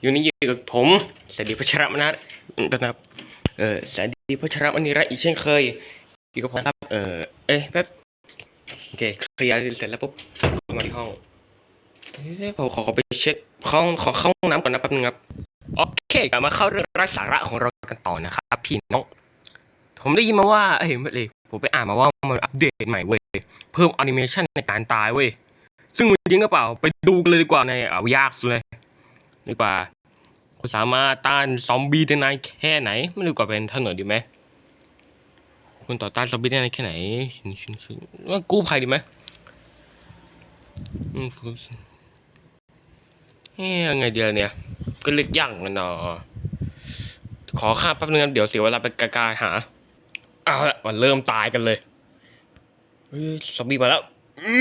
อยู่นี่อยู่กับผมสวัสดีพัชรมนัสนะครับเออสวัสดีพัชรมณีรัตน์อีกเช่นเคยอยู่กับผมครับ เออเอ้ยแป๊บโอเคเคลียร์เสร็จแล้วปุ๊บเข้ามาที่ห้องเอ้ยผมขอขอไปเช็คห้องขอเข้าห้องน้ำก่อนนะแป๊บนึงครับโอเคกลับมาเข้าเรื่องไร้สาระของเรากันต่อนะครับ พี่น้อง ผมได้ยินมาว่าเอ้ยไม่เลยผมไปอ่านมาว่ามันอัปเดตใหม่เว้ยเพิ่มแอนิเมชันในการตายเว้ยซึ่งมันจริงหรือเปล่า ไปดูกันเลยดีกว่าในเอายากสุดเลย ดีกว่า คุณสามารถต้านซอมบี้ได้นานแค่ไหน ไม่รู้กว่าเป็นถนนดีไหมคุณต่อต้านซอมบี้ได้นานแค่ไหนว่ากู้ภัยดีไหมอืมเฮ้ยยังไงเดียวเนี่ย ก็เลือกยากเหมือนกันเนาะขอข้าแป๊บนึงนะเดี๋ยวเสียเวลาไปกากายหาเอาละมันเริ่มตายกันเลยเฮ้ยซอมบี้มาแล้วอื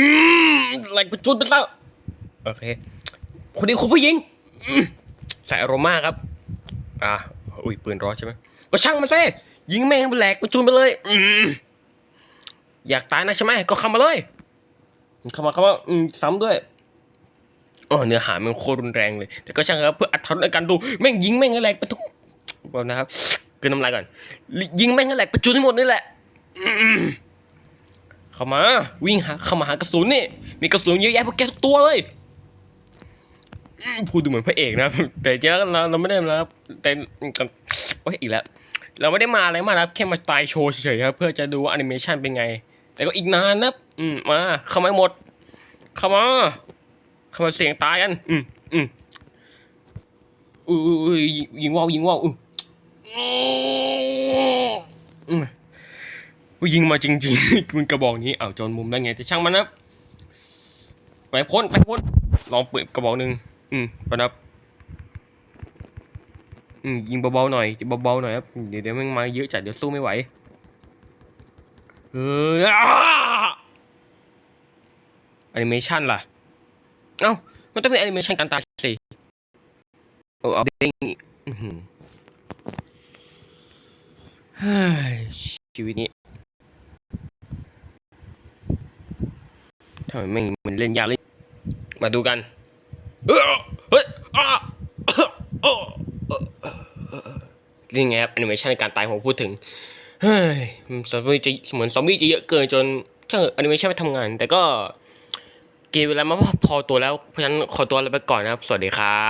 มไหลประจุดไปแล้วโอเค คนนี้คุณผู้หญิง ใส่อารมณ์มากครับ อะอุ้ยปืนร้อนใช่ไหมก็ช่างมันซิยิงแม่งแหลกประจุนไปเลยอือยากตายนะใช่ไหมก็เข้ามาเลยเข้ามาเข้ามาอืมซ้ำด้วยอ๋อเนื้อหามันโคตรรุนแรงเลย แต่ก็ช่างครับเพื่ออัดทนในการดูแม่งยิงแม่งให้แหลกไปทุกบอกนะครับกินน้ำลายก่อน ยิงแม่งแหลกประจุนให้หมดนี่แหละเข้ามา วิ่งหาเข้ามาหากระสุนนี่มีกระสุนเยอะแยะพวกแกทุกตัวเลย พูดดูเหมือนพระเอกนะแต่จริงแล้วเราเราไม่ได้นะครับแต่โอ้ยอีกแล้วเราไม่ได้มาอะไรมากนะครับแค่มาตายโชว์เฉยๆครับเพื่อจะดูว่าแอนิเมชันเป็นไง แต่ก็อีกนานนะอืมมาเข้ามาหมด เข้ามาเข้ามาเสียงตายกัน อืมอืมอุ้ยยิงว่าวยิงว่าวอืมอืมอุ้ยยิงมาจริงๆมันกระบอกนี้อ้าวจนมุมได้ไงแต่ช่างมันนะไปพ้นไปพ้นลองเปิดกระบอกหนึ่ง อืมปนะครับ อืมยิงเบาๆหน่อยเบาๆหน่อยครับ เดี๋ยวเดี๋ยวมันมาเยอะจัดเดี๋ยวสู้ไม่ไหว เออแอนิเมชันล่ะ เอ้า มันต้องเป็นแอนิเมชันการตายสิโอ้เอาเด้งอื้อหือเฮ้ยชีวิตนี้ทำไมมันเล่นยากเลย มาดูกัน เฮ้ยนี่ไงครับแอนิเมชันในการตายผมพูดถึง เฮ้ยซอมบี้จะเหมือนซอมบี้จะเยอะเกินจนช่างแอนิเมชันไม่ทำงาน แต่ก็เกมเวลามาพอตัวแล้ว เพราะฉะนั้นขอตัวลาไปก่อนนะครับ สวัสดีครับ